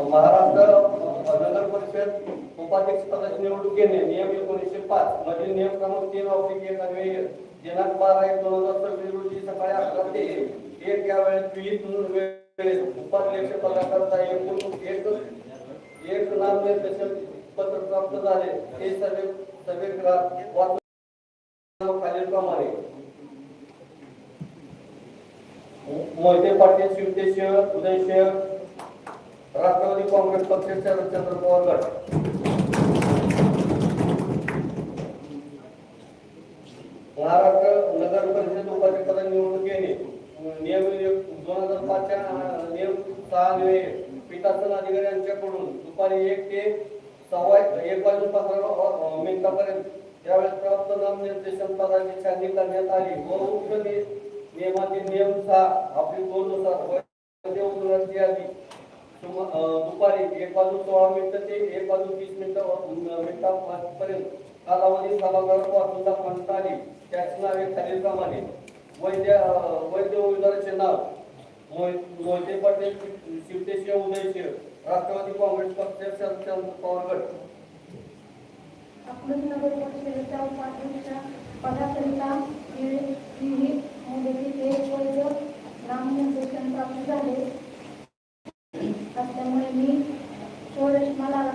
महाराष्ट्र नगर परिषद उपाध्यक्ष पदाची निवडणूक घेणे नियम एकोणीसशे पाच मधील नियम क्रमांक तीन ऑफिक एक अन्वये दिनांक बारा एक दोन हजार सव्वीस रोजी सकाळी अकरा ते एक या वेळेत विहित वेळेत उपाध्यक्ष पदाकरता एकूण एक एक नाम निर्देशन पत्र प्राप्त झाले. हे सर्वे सर्वे वाचून खालीलप्रमाणे. मोहिते पाटील शिवतेशिव उदयशिव राष्ट्रवादी काँग्रेस पक्ष शरदचंद्र पवार गट. महाराष्ट्र नगर परिषद उपाध्यक्षपदा निवडणुकीने नियम दोन हजार पाचच्या नियम सहा पीठासन अधिकाऱ्यांच्याकडून दुपारी एक ते सव्वा एक वाजून पंधरा मिनिटापर्यंत यावेळेस प्राप्त नामनिर्देशन पदाची छाननी करण्यात आली व उक्त नियमातील नियम सहा आपली दोन नुसार यादी दुपारी एक वाजून सोळा मिनिटं ते एक वाजून वीस मिनिटं मिनिटापर्यंत कालावधी सभागृहात वाचून दाखवण्यात आली. त्याची नावे खालीलप्रमाणे. वैद्य अं, वैद्य उमेदवाराचे नाव. मोहिते पाटील शिवतेशिव उदयशिव राष्ट्रवादी काँग्रेस पक्ष शरदचंद्र पवार गट. अकलूज नगर उपाध्यक्ष पदाकरिता विविध मुदतीत एक वैध नामनिर्देशन प्राप्त झाले. असल्यामुळे मी थोडं मला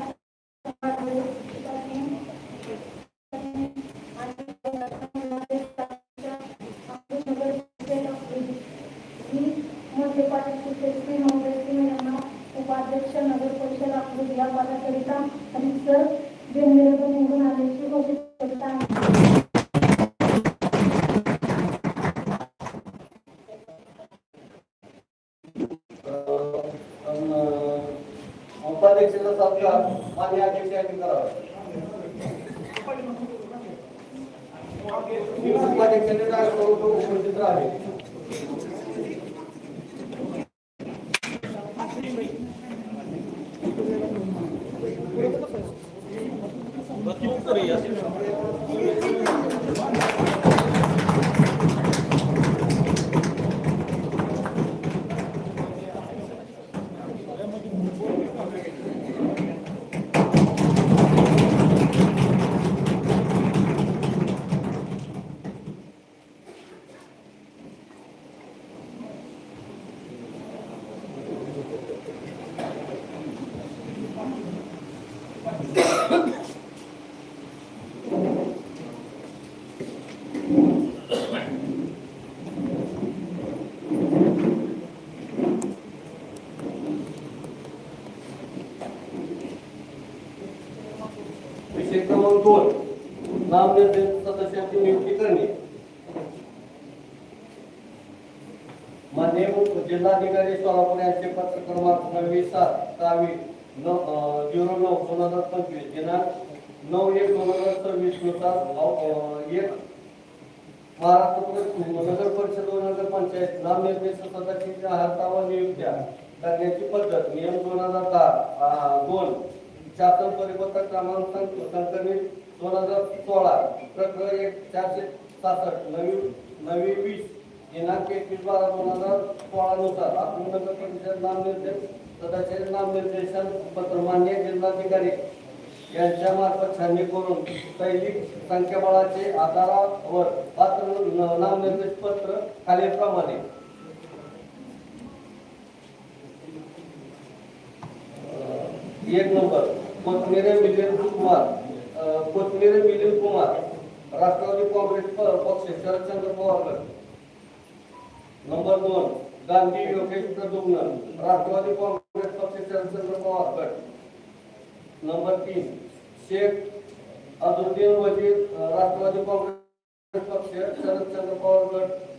バッティングからやってる。दोन नामनिर्देशित सदस्यांची नियुक्ती करणे. मान्य जिल्हाधिकारी सोलापूर यांचे पत्र क्रमांक नववी सात सहावी झिरो नऊ दोन हजार पंचवीस दिनांक नऊ एक दोन हजार सव्वीसनुसार एक महाराष्ट्र नगर परिषद दोन हजार पंचायत नामनिर्देश सदस्यांच्या हातावर नियुक्त्या करण्याची पद्धत नियम दोन हजार दहा दोन शासन परिपत्रक क्रमांक संक- संकलित दोन हजार सोळा प्रकरण एक चारशे सहासष्ट नवी नवी वीस दिनांक एकवीस बारा दोन हजार सोळा नुसार परिषद नामनिर्देश सदस्य नामनिर्देशन पत्र मान्य जिल्हाधिकारी यांच्या मार्फत छाननी करून दैनिक संख्याबळाचे आधारावर पात्र नामनिर्देश पत्र खालीलप्रमाणे. एक नंबर. कोथमिरे मिलिंद कुमार अ, कोथमिरे मिलिंद कुमार राष्ट्रवादी काँग्रेस पक्ष शरदचंद्र पवार नंबर दोन गांधी योगेश प्रदुम्न राष्ट्रवादी काँग्रेस पक्ष शरदचंद्र पवार गट नंबर तीन शेख अझुद्दीन वजीर राष्ट्रवादी काँग्रेस पक्ष शरदचंद्र पवार गट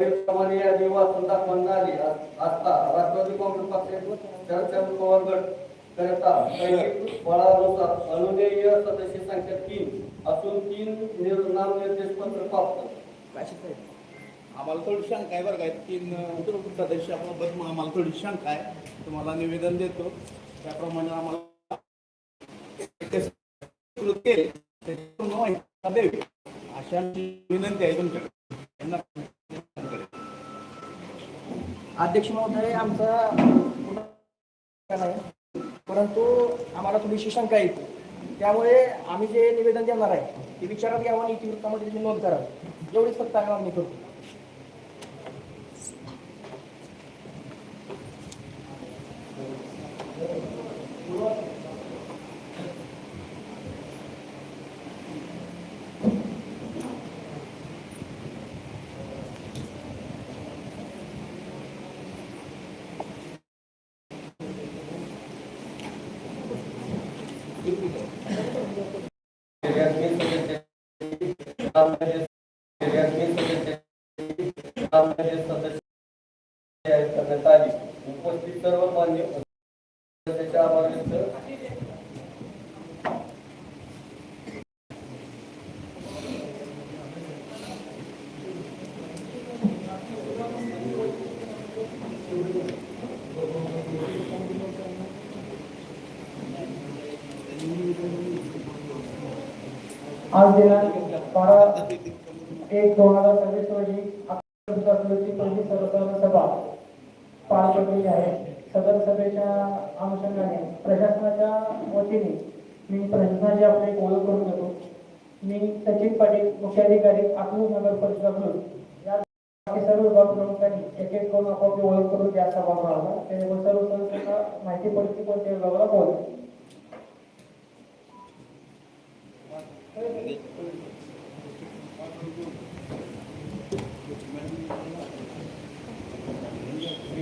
वरीलप्रमाणे यादी वाचून दाखवण्यात आली अस- असता. राष्ट्रवादी काँग्रेस पक्ष शरदचंद्र पवार गट करता. दैनिक बळानुसार अनुदेय सदस्य संख्या तीन असून तीन निर- नामनिर्देश पत्र प्राप्त आम्हाला थोडी शंका आहे बरं काय तीन सदस्य आपल्याबद्दल आम्हाला थोडी शंका आहे. तुम्हाला निवेदन देतो. त्याप्रमाणे आम्हाला केले. अशा विनंती आहे तुमच्याकडे अध्यक्ष महोदय आमचा परंतु आम्हाला थोडीशी शंका येते त्यामुळे आम्ही जे निवेदन देणार आहे ते विचारात घ्यावं आणि इतिवृत्तामध्ये त्याची नोंद करावी. एवढीच फक्त आम्ही मागणी करतो शहरातील सदस्य ग्रामपंचायत शहरातील सदस्य ग्रामपंचायत सदस्य जाहीर करण्यात आली उपस्थित सर्व मान्य सदस्याचे आभार व्यक्त आज दिनांक बारा एक दोन हजार सव्वीस रोजी अकराची पहिली सर्वसाधारण सभा पार पडलेली आहे सदर सभेच्या अनुषंगाने प्रशासनाच्या वतीने मी प्रशासनाची आपली एक ओळख करून देतो. मी सचिन पाटील मुख्याधिकारी अकलूज नगर परिषद अकलूज या बाकी सर्व विभाग प्रमुखांनी एक एक करून आपापली ओळख करून त्या सभागृहाला त्यामुळे सर्व सदस्यांना माहिती पडते कोणत्या विभागाला बोलते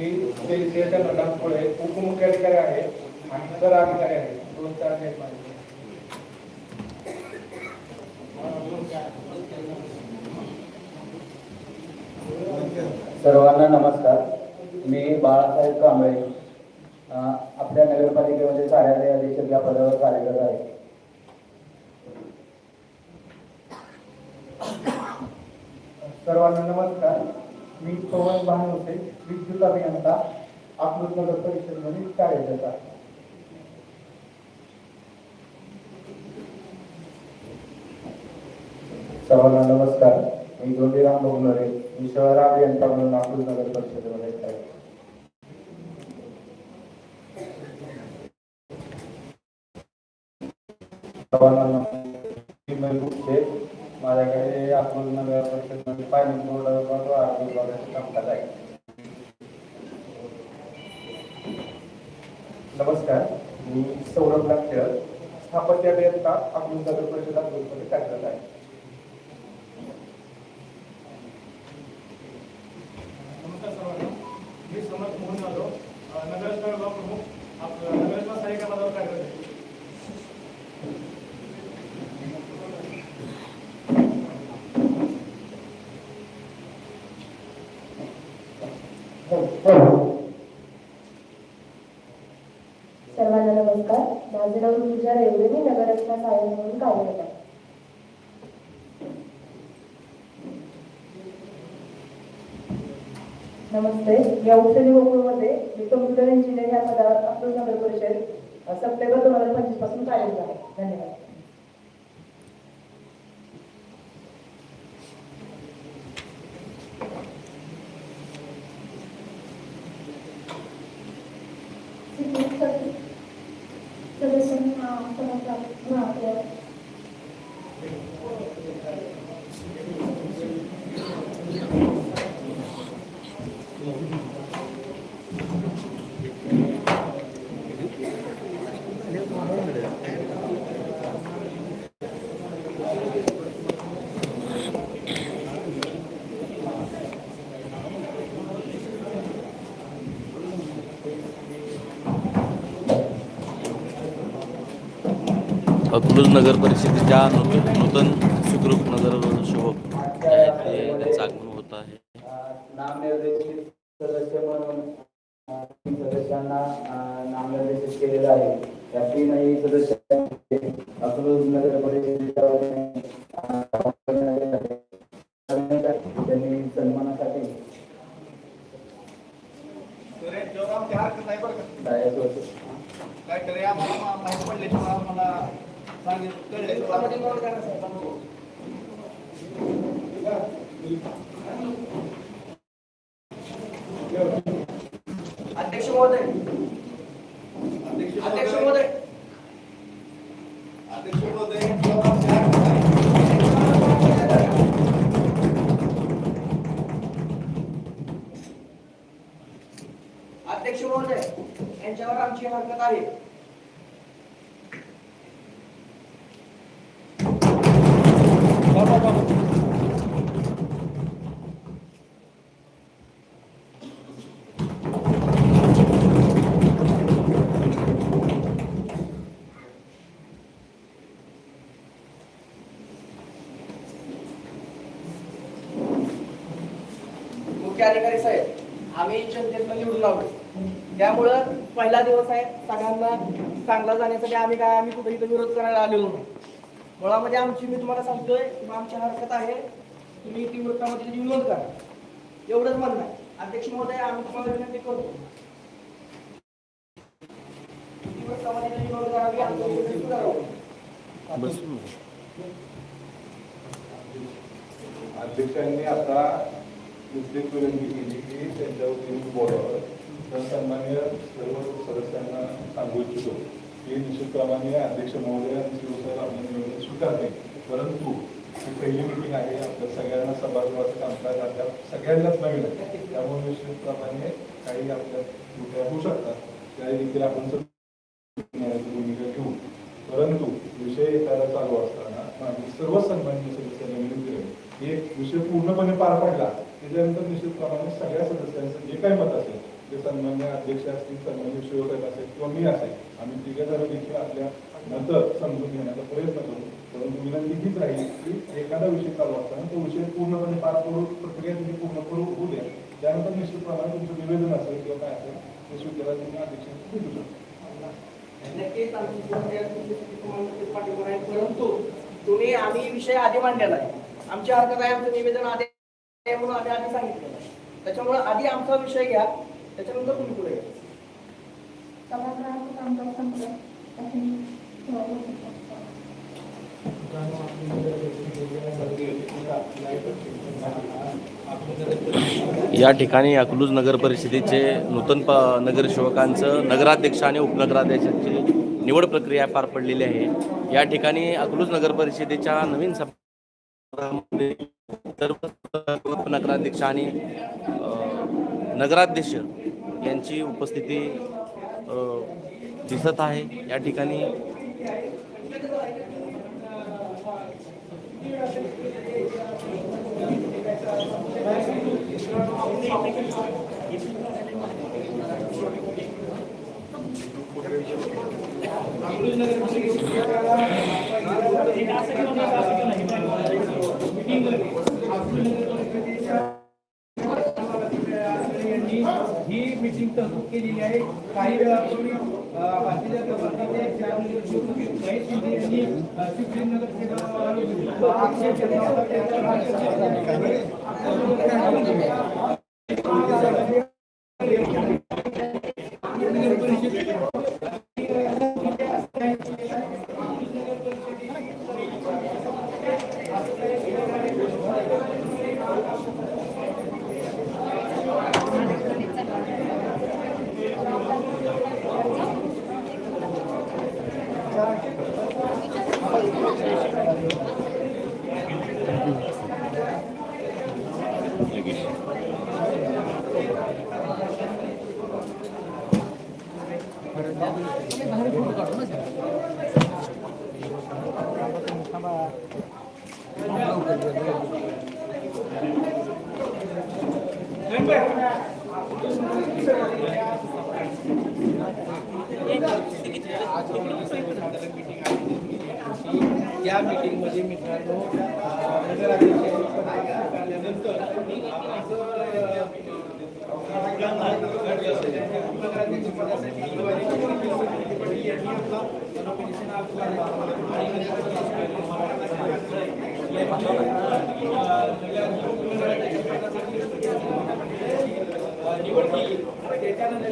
मी सेलिसिएशन रडामपुळे उपमुख्याधिकारी आहे आणि सर अधिकारी आहे. दोन चार आहेत माझे. सर्वांना नमस्कार. मी बाळासाहेब कांबळे आपल्या नगरपालिकेमध्ये कार्यालय अधीक्षक या पदावर कार्यरत आहे. सर्वांना नमस्कार. मी पवन होते. विद्युत अभियंता अकलूज नगर परिषदमध्ये कार्यरत आहे सर्वांना नमस्कार. मी धोंडीराम भोगनरे मी शहर अभियंता म्हणून नागपूर नगर परिषदेमध्ये आहे. सर्वांना माझ्याकडे अकलूज परिषदमध्ये पाणी बोर्ड कामकाज आहे नमस्कार मी सौरभ नाट्य स्थापत्य अभियंता अकलूज नगर परिषद अकलूजमध्ये कार्यरत आहे. नमस्कार मी समर्थ मोहन जाधव अ, नगरसेवा प्रमुख नगरसेवा पदावर कार्यरत आहे सर्वांना नमस्कार माझे नाव ऋतुजा रेवळे नगररचना सहाय्यक म्हणून कार्यरत आहे नमस्ते. या औषधी गोकुळमध्ये मी कम्प्युटर इंजिनियर या पदावर अकलूज नगर परिषद सप्टेंबर दोन हजार पंचवीसपासून कार्यरत आहे. धन्यवाद सदस्यांना समजला अकलूज नगर परिषदेच्या नूतन नूतन सुखरूप नगर सेवक जे आहेत ते त्यांचं आगमन होत आहे. सदस्य म्हणून सदस्यांना नामनिर्देशित केलेलं आहे. त्या तीनही सदस्य अध्यक्ष यांच्यावर आमची हरकत आहे. बाबा बाबा अधिकारी साहेब आम्ही जनतेतनं निवडून आलो त्यामुळं पहिला दिवस आहे. सगळ्यांना चांगला जाण्यासाठी आम्ही काय आम्ही कुठे इथं विरोध करायला आलेलो नाही. मुळामध्ये आमची मी तुम्हाला सांगतोय की आमची हरकत आहे तुम्ही ती वृत्तामध्ये नोंद करा. एवढंच म्हणणं आहे. अध्यक्ष महोदय आम्ही तुम्हाला विनंती करतो. वृत्तामध्ये नोंद करावी आमचं अध्यक्षांनी आता नुकतीच विनंती केली की त्यांच्या वतीने बोलावं. तर सर्व सदस्यांना सांगू इच्छितो. की निश्चितप्रमाणे अध्यक्ष महोदय आणि शिवसाहेब आपलं निवडणूक स्वीकारते परंतु ही पहिली मिटिंग आहे. आपल्या सगळ्यांना सभागृहाचं कामकाज आता सगळ्यांनाच नवीन आहे. त्यामुळे निश्चितप्रमाणे काही आपल्या त्रुट्या होऊ शकतात. त्याही देखील आपण भूमिका घेऊ. परंतु विषय एखादा चालू असताना माझी सर्व सन्मान्य सदस्यांना विनंती आहे की एक विषय पूर्णपणे पार पडला त्याच्यानंतर निश्चितप्रमाणे सगळ्या सदस्यांचं जे काही मत असेल ते सन्मान्य अध्यक्ष असतील सन्मान्य शिवसाहेब असेल किंवा मी असेल आम्ही तिघे जरा देखील आपल्या मतं समजून घेण्याचा प्रयत्न करू. परंतु विनंती हीच राहील की एखादा विषय चालू असताना तो विषय पूर्णपणे पार करू प्रक्रिया तुम्ही पूर्ण करू होऊ द्या. त्यानंतर निश्चितप्रमाणे तुमचं निवेदन असेल किंवा काय असेल ते स्वीकारायला तुम्ही अध्यक्षांना भेटू शकता. नक्कीच आमची म्हणजे पाठिंबा आहे. परंतु तुम्ही आम्ही विषय आधी मांडलेला आहे. आमच्या हरकत आहे आमचं निवेदन आधी म्हणून आम्ही आधी सांगितलेलं आहे. त्याच्यामुळे आधी आमचा विषय घ्या. त्याच्यानंतर तुम्ही पुढे या. या ठिकाणी अकलूज नगर परिषदेचे नूतन प नगरसेवकांचं नगराध्यक्ष आणि उपनगराध्यक्षांची निवड प्रक्रिया पार पडलेली आहे. या ठिकाणी अकलूज नगर परिषदेच्या नवीन सभा सर्व उपनगराध्यक्ष आणि नगराध्यक्ष यांची उपस्थिती दिसत आहे. या ठिकाणी ही मीटिंग तहकूब केलेली आहे. काही वेळापूर्वी अ, भारतीय जनता पक्षाचे शिंदे यांनी सुप्रीम आक्षेप घेतला होता त्याच्या भाषणात या मीटिंगमध्ये मित्रांनो नगराध्यक्ष पदासाठी आणि निवड केली त्याच्यानंतर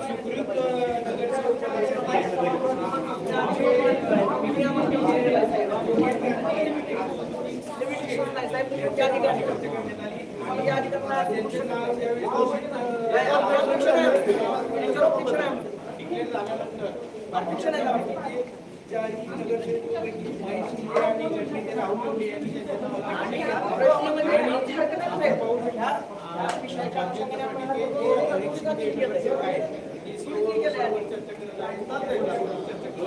स्वीकृत नगरसेवक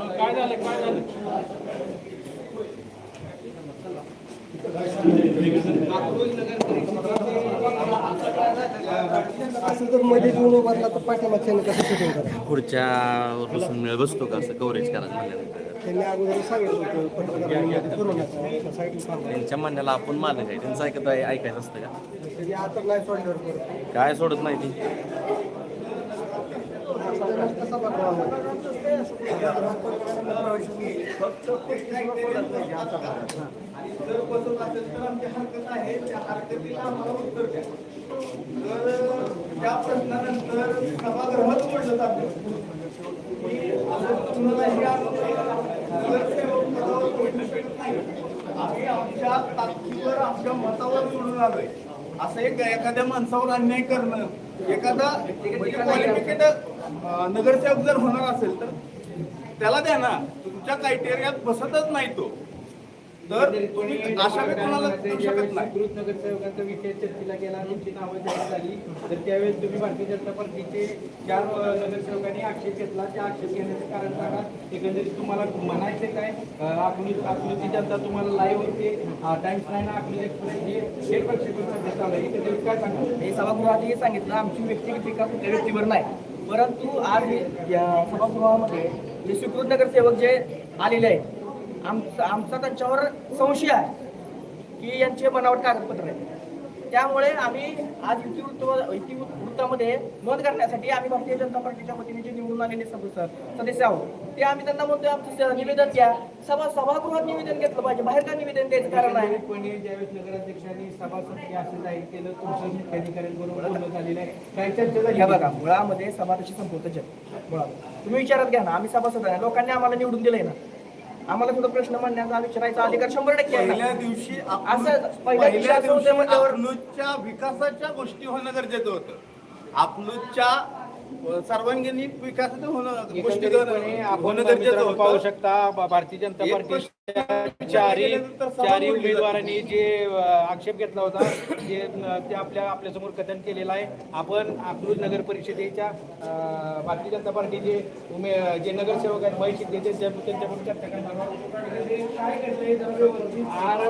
काय झालं काय झालं? काय नगर असं तर मध्ये उभारला तर पाठीमागच्याने कसं शूटिंग करा पुढच्या बसून मिळ बसतो का असं कव्हरेज करायचं म्हणल्यानंतर त्यांनी अगोदर सांगितलं होतं पत्रकारांमध्ये करू नका साईडला थांबा. त्यांच्या म्हणण्याला आपण मालक आहे त्यांचं ऐकत ऐकायचं असतं का त्यांनी आता नाही सोडल्यावर परत. काय सोडत नाही ती. जर बसत असेल तर आमची हरकत आहे त्या हरकतीला आम्हाला उत्तर द्या तर त्या प्रश्नानंतर सभागृहात सोडलं जातं कुणालाही नगरसेवक पदावर सोडू शकत नाही. आम्ही आमच्या ताकदीवर आमच्या मतावर सोडून आलोय. असं एक एखाद्या माणसावर अन्याय करणं एखादा म्हणजे क्वालिफिकेट नगरसेवक जर होणार असेल तर त्याला द्या ना. तुमच्या क्रायटेरियात बसतच नाही तो. तर तुम्ही अशा वेळी कोणाला देऊ शकत नाही. नगरसेवकांचा विषय चर्चेला गेला तुमची नावं जाहीर झाली. तर त्यावेळेस तुम्ही भारतीय जनता पार्टीचे चार नगरसेवकांनी आक्षेप घेतला. त्या आक्षेप घेण्याचं कारण सांगा. एकंदरीत तुम्हाला म्हणायचे काय? अकलूज अकलूजची जनता तुम्हाला लाईव्ह होते टाइम्स नाईन अकलूज एक्सप्रेस हे हे प्रक्षेपण चालू आहे एकंदरीत काय सांगा? हे सभागृहात हे सांगितलं. आमची व्यक्तिगत टीका कुठल्या व्यक्तीवर नाही. परंतु आज या सभागृहामध्ये जे स्वीकृत नगरसेवक जे आलेले आहेत आमचा आमचा त्यांच्यावर संशय आहे की यांचे बनावट कागदपत्र आहेत. त्यामुळे आम्ही आज इतिवृत्त इतिवृत्तामध्ये नोंद करण्यासाठी आम्ही भारतीय जनता पार्टीच्या वतीने जे निवडून आलेले सदस्य सदस्य आहोत ते आम्ही त्यांना म्हणतोय आमचं निवेदन द्या सभा सभागृहात निवेदन घेतलं पाहिजे. बाहेर का निवेदन द्यायचं कारण आहे एकंदरीतपणे ज्यावेळेस नगराध्यक्षांनी सभासद असं जाहीर केलं तुमचं मुख्याधिकाऱ्यांबरोबर बोलणं झालेलं आहे. काय चर्चा झाली बघा मुळामध्ये सभा तशी संपवतं मुळात तुम्ही विचारात घ्या ना आम्ही सभासद आहे. लोकांनी आम्हाला निवडून दिलंय ना. आम्हाला सुद्धा प्रश्न म्हणण्याचा विचारायचा अधिकार शंभर टक्के आहे पहिल्या. दिवशी असं पहिल्या दिवशी असं होतं म्हणल्यावर- अकलूजच्या विकासाच्या गोष्टी होणं गरजेचं होतं अकलूजच्या अ, सर्वांगीण विकासाचं होणं गोष्टी एकंदरीतपणे आपण होणं गरजेचं मित्रांनो पाहू शकता ब- भारतीय जनता एक पार्टीच्या चारही सभा चारही उमेदवारांनी जे आक्षेप घेतला होता जे ते आपल्या आपल्यासमोर कथन केलेलं आहे. आपण अकलूज नगर परिषदेच्या भारतीय जनता पार्टीचे उमे जे नगरसेवक आहेत महेश शिंदे त्यांच्या त्यांच्याकडून चर्चा करणार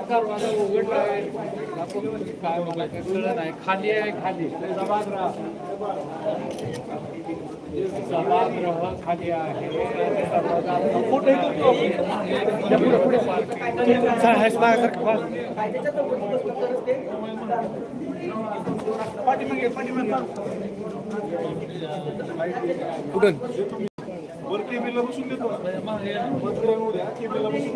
दरवाजा उघडला आहे. खाली आहे खाली. सभागृह. सभागृह खाली आहे. कुठे वर केबीला बसून देतो उद्या केबीला बसून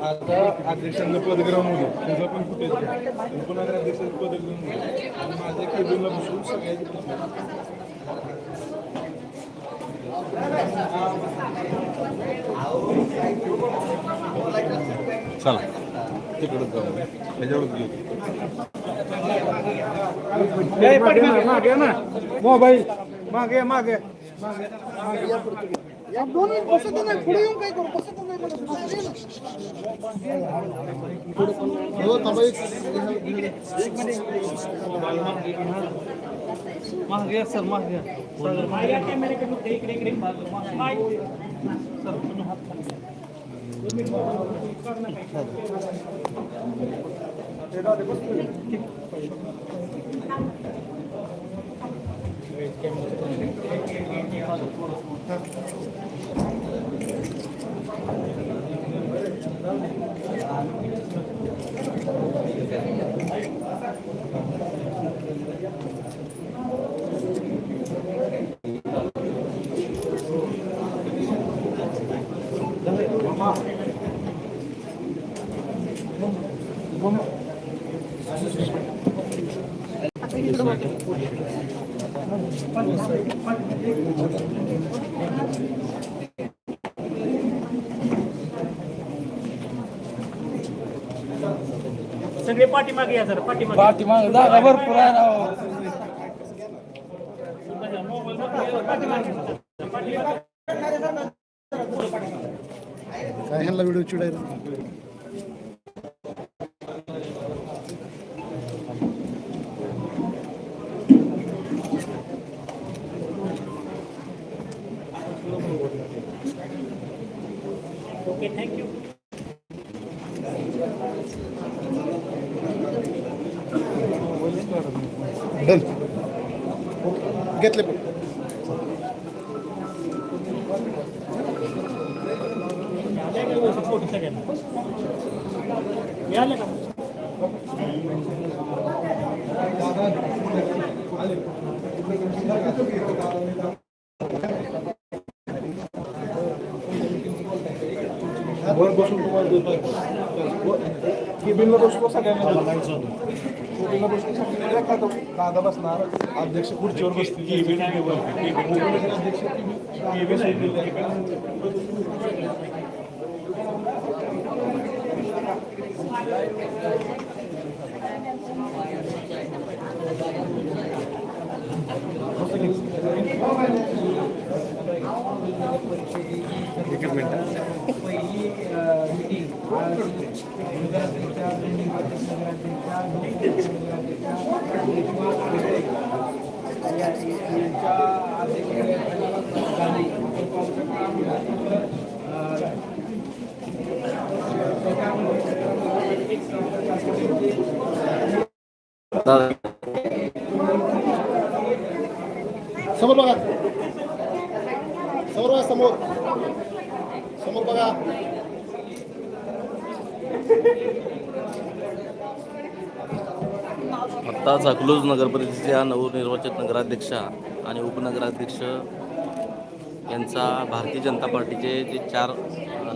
आता अध्यक्षांचं पद ग्रहण होईल त्याचं पण कुठे पुन्हा अध्यक्षांचं पद ग्रहण होईल आणि माझ्या केबिनला बसून सगळ्याची चला. तिकडं जाऊ त्याच्यावरच घेऊ. मागे ना. मोबाईल. मागे मागे. मागे सर मागे इकडे इकडे इकडे सर herhalde bu Vamos. पाठीमागे या जरा पाठीमागे. पाठीमाग जागा भरपूर आहे राव काय ह्याला व्हिडिओ चिडायला? डन घेतले पण वर बसून तुम्हाला देतो केबिनला बसलो सगळ्यांना. केबिनला बसून सगळ्यांना एखादा दादा बसणार अध्यक्ष खुर्चीवर बसतील. अध्यक्ष पहिली मीटिंग नगराध्यक्षा नगराध्यक्षा आत्ताच अकलूज नगरपरिषदेच्या नवनिर्वाचित नगराध्यक्षा आणि उपनगराध्यक्ष यांचा भारतीय जनता पार्टीचे जे चार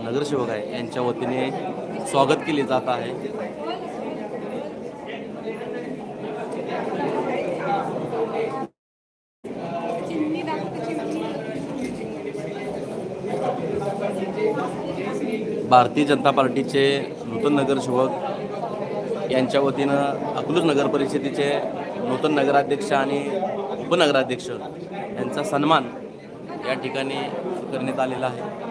नगरसेवक आहे यांच्या वतीने स्वागत केले जात आहे. भारतीय जनता पार्टीचे नूतन नगरसेवक यांच्या वतीनं अकलूज नगर परिषदेचे नूतन नगराध्यक्ष आणि उपनगराध्यक्ष यांचा सन्मान या ठिकाणी करण्यात आलेला आहे.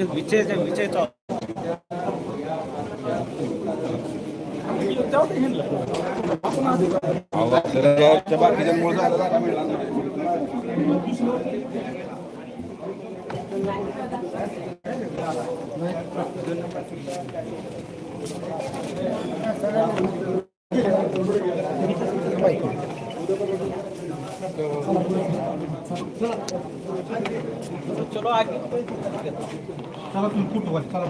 नाही बसले विजयचा विजयचा चलो आगे चला तुम कुठं चला